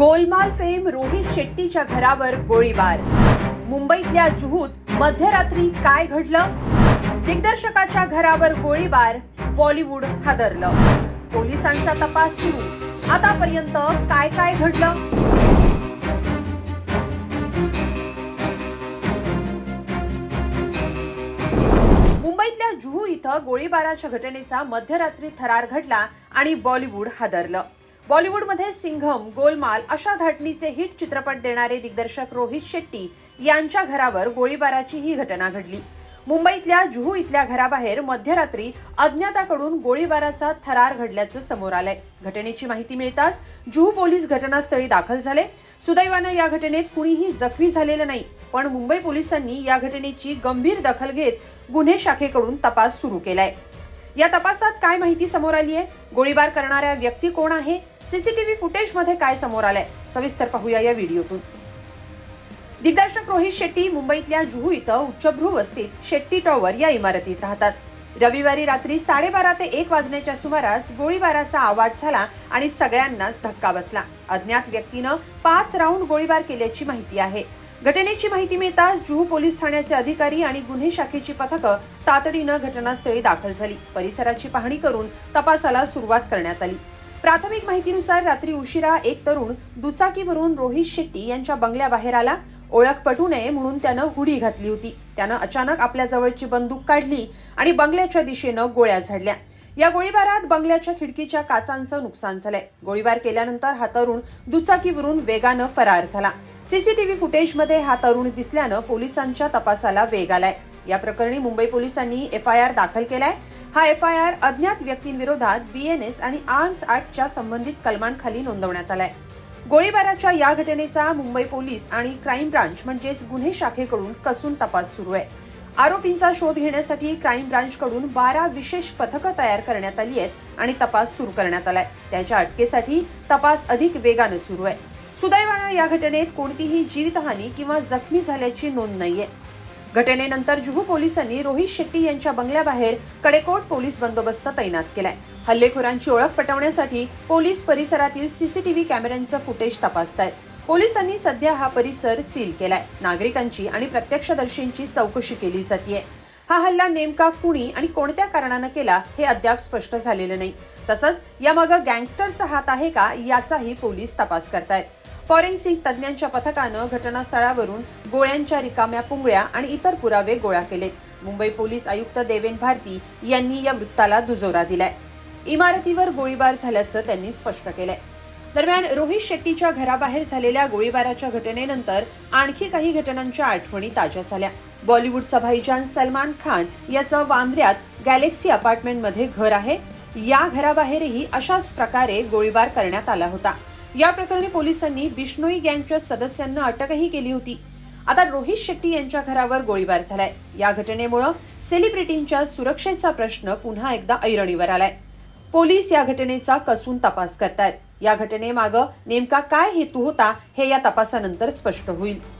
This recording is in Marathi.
गोलमाल फेम रोहित शेट्टीच्या घरावर गोळीबार. मुंबईतल्या जुहूत मध्यरात्री काय घडलं? दिग्दर्शकाच्या घरावर गोळीबार बॉलिवूड हादरलं. पोलिसांचा तपास सुरू. आतापर्यंत काय काय घडलं? मुंबईतल्या जुहू इथं गोळीबाराच्या घटनेचा मध्यरात्री थरार घडला आणि बॉलिवूड हादरलं. बॉलिवूडमध्ये सिंघम गोलमाल अशा धाटणीचे हिट चित्रपट देणारे दिग्दर्शक रोहित शेट्टी यांच्या घरावर गोळीबाराची ही घटना घडली. मुंबईतल्या जुहू इथल्या घराबाहेर मध्यरात्री अज्ञाताकडून गोळीबाराचा थरार घडल्याचं समोर आलंय. घटनेची माहिती मिळताच जुहू पोलीस घटनास्थळी दाखल झाले. सुदैवानं या घटनेत कुणीही जखमी झालेलं नाही पण मुंबई पोलिसांनी या घटनेची गंभीर दखल घेत गुन्हे शाखेकडून तपास सुरू केलाय. या तपासात काय माहिती समोर आली आहे? गोळीबार करणाऱ्या व्यक्ती कोण आहे? सीसीटीव्ही फुटेजमध्ये काय समोर आलंय? सविस्तर पाहूया या व्हिडिओतून. दिग्दर्शक रोहित शेट्टी मुंबईतल्या जुहू इथं उच्चभ्रू वस्तीत शेट्टी टॉवर या इमारतीत राहतात. रविवारी रात्री साडेबारा ते एक वाजण्याच्या सुमारास गोळीबाराचा आवाज झाला आणि सगळ्यांनाच धक्का बसला. अज्ञात व्यक्तीनं पाच राऊंड गोळीबार केल्याची माहिती आहे. घटनेची माहिती मिळताच जुहू पोलीस ठाण्याचे अधिकारी आणि गुन्हे शाखेची पथकं तातडीनं घटनास्थळी दाखल झाली. परिसराची पाहणी करून तपासाला सुरुवात करण्यात आली. प्राथमिक माहितीनुसार रात्री उशिरा एक तरुण दुचाकीवरून रोहित शेट्टी यांच्या बंगल्याबाहेर आला. ओळख पटू नये म्हणून त्यानं हुडी घातली होती. त्यानं अचानक आपल्या जवळची बंदूक काढली आणि बंगल्याच्या दिशेनं गोळ्या झाडल्या. या गोळीबारात बंगल्याच्या खिडकीच्या काचांचं नुकसान झालंय. गोळीबार केल्यानंतर हा तरुण दुचाकीवरून वेगानं फरार झाला. सीसीटीव्ही फुटेजमध्ये हा तरुण दिसल्यानं पोलिसांच्या तपासाला वेग आलाय. या प्रकरणी मुंबई पोलिसांनी एफ आय आर दाखल केलाय. हा एफ आय आर अज्ञात व्यक्तींविरोधात बीएनएस आणि आर्म्स ऍक्टच्या संबंधित कलमांखाली नोंदवण्यात आलाय. गोळीबाराच्या या घटनेचा मुंबई पोलीस आणि क्राईम ब्रांच म्हणजेच गुन्हे शाखेकडून कसून तपास सुरू आहे. आरोपींचा शोध घेण्यासाठी क्राईम ब्रांचकडून बारा विशेष पथकं तयार करण्यात आली आहेत आणि तपास सुरू करण्यात आलाय. त्याच्या अटकेसाठी तपास अधिक वेगानं सुरू आहे. सुदैवानं या घटनेत कोणतीही जीवितहानी किंवा जखमी झाल्याची नोंद नाहीये. घटनेनंतर जुहू पोलिसांनी रोहित शेट्टी यांच्या बंगल्याबाहेर कडेकोट पोलीस बंदोबस्त तैनात केलाय. हल्लेखोरांची ओळख पटवण्यासाठी पोलीस परिसरातील सीसीटीव्ही कॅमेऱ्यांचं फुटेज तपासतायत. पोलिसांनी सध्या हा परिसर सील केलाय. नागरिकांची आणि प्रत्यक्षदर्शींची चौकशी केली जातीये. हा हल्ला नेमका कुणी आणि कोणत्या कारणानं केला हे अद्याप स्पष्ट झालेलं नाही. तसंच यामागं गँगस्टरचा हात आहे का याचाही पोलीस तपास करतायत. फॉरेन्सिक तज्ज्ञांच्या पथकानं घटनास्थळावरून गोळ्यांच्या रिकाम्या पुंगळ्या आणि इतर पुरावे गोळा केलेत. मुंबई पोलीस आयुक्त देवेन भारती यांनी या वृत्ताला दुजोरा दिलाय. इमारतीवर गोळीबार झाल्याचं त्यांनी स्पष्ट केलंय. दरम्यान रोहित शेट्टीच्या घराबाहेर झालेल्या गोळीबाराच्या घटनेनंतर आणखी काही घटनांच्या आठवणी ताज्या झाल्या. बॉलिवूडचा भाईजान सलमान खान याचं वांद्र्यात गॅलेक्सी अपार्टमेंटमध्ये घर आहे. या घराबाहेरही अशाच प्रकारे गोळीबार करण्यात आला होता. या प्रकरणी पोलिसांनी बिश्नोई गँगच्या सदस्यांना अटकही केली होती. आता रोहित शेट्टी यांच्या घरावर गोळीबार झालाय. या घटनेमुळं सेलिब्रिटींच्या सुरक्षेचा प्रश्न पुन्हा एकदा ऐरणीवर आलाय. पोलीस या घटनेचा कसून तपास करतायत. या घटनेमागं नेमका काय हेतू होता हे या तपासानंतर स्पष्ट होईल.